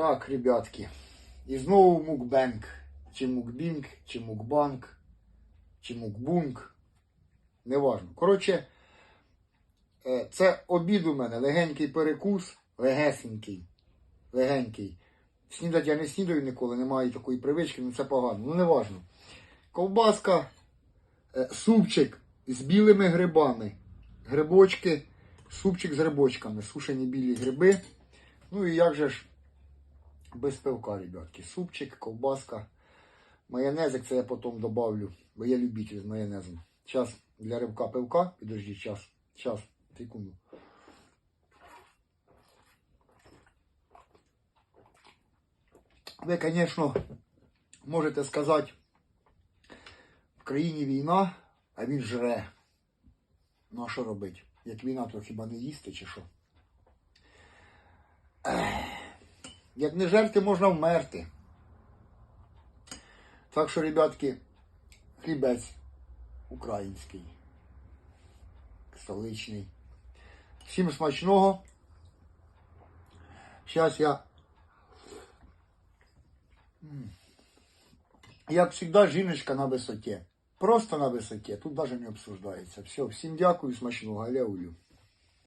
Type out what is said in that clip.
Так, ребятки. І знову мукбенк. Чи мукбінг, чи мукбанк, чи мукбунг. Неважно. Коротше, е, це обід у мене. Легенький перекус, легесенький. Легенький. Снідать я не снідаю ніколи, немає такої привички, ну це погано. Ну неважно. Ковбаска, е, супчик з білими грибами. Грибочки, супчик з грибочками, сушені білі гриби. Ну і як же ж без пивка, ребятки. Супчик, ковбаска, майонезик, це я потім добавлю, бо я любитель з майонезом. Зараз для рибка пивка, підожди, час, час, секунду. Ви, звісно, можете сказати, в країні війна, а він жре. Ну а що робить? Як війна, то хіба не їсти чи що? Як не жерти, можна вмерти. Так що, ребятки, хлібець український, столичний. Всім смачного. Зараз я, як завжди, жіночка на висоті. Просто на висоті. Тут навіть не обсуждається. Все, всім дякую, смачного. Галя Улю.